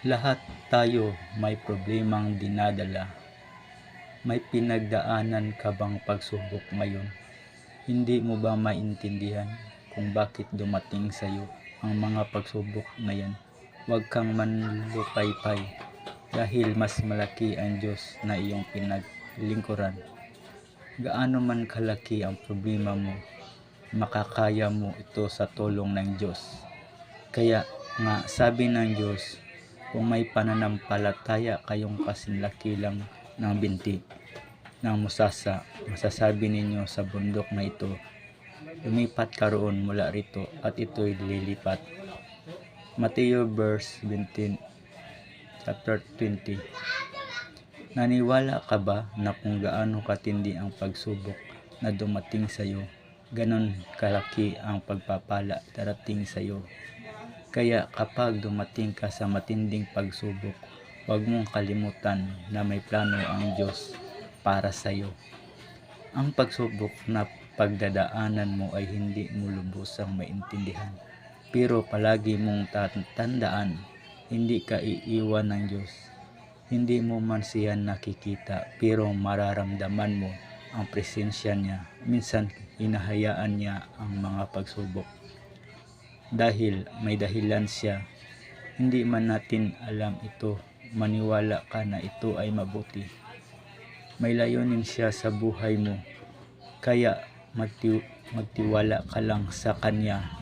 Lahat tayo may problemang dinadala. May pinagdaanan ka bang pagsubok ngayon? Hindi mo ba maintindihan kung bakit dumating sa iyo ang mga pagsubok na yan? Huwag kang manlupaypay dahil mas malaki ang Diyos na iyong pinaglingkuran. Gaano man kalaki ang problema mo, makakaya mo ito sa tulong ng Diyos. Kaya nga sabi ng Diyos, kung may pananampalataya kayong kasinlaki lang ng binti ng musasa, masasabi ninyo sa bundok na ito, lumipat ka roon mula rito at ito'y lilipat. Mateo verse 17 chapter 20 Naniwala ka ba na kung gaano katindi ang pagsubok na dumating sa iyo, ganon kalaki ang pagpapala darating sa iyo? Kaya kapag dumating ka sa matinding pagsubok, huwag mong kalimutan na may plano ang Diyos para sa iyo. Ang pagsubok na pagdadaanan mo ay hindi mo lubusang maintindihan. Pero palagi mong tatandaan, hindi ka iiwan ng Diyos. Hindi mo man siya nakikita pero mararamdaman mo ang presensya niya. Minsan hinahayaan niya ang mga pagsubok. Dahil may dahilan siya. Hindi man natin alam ito, maniwala ka na ito ay mabuti. May layunin siya sa buhay mo. Kaya magti- magtiwala ka lang sa Kanya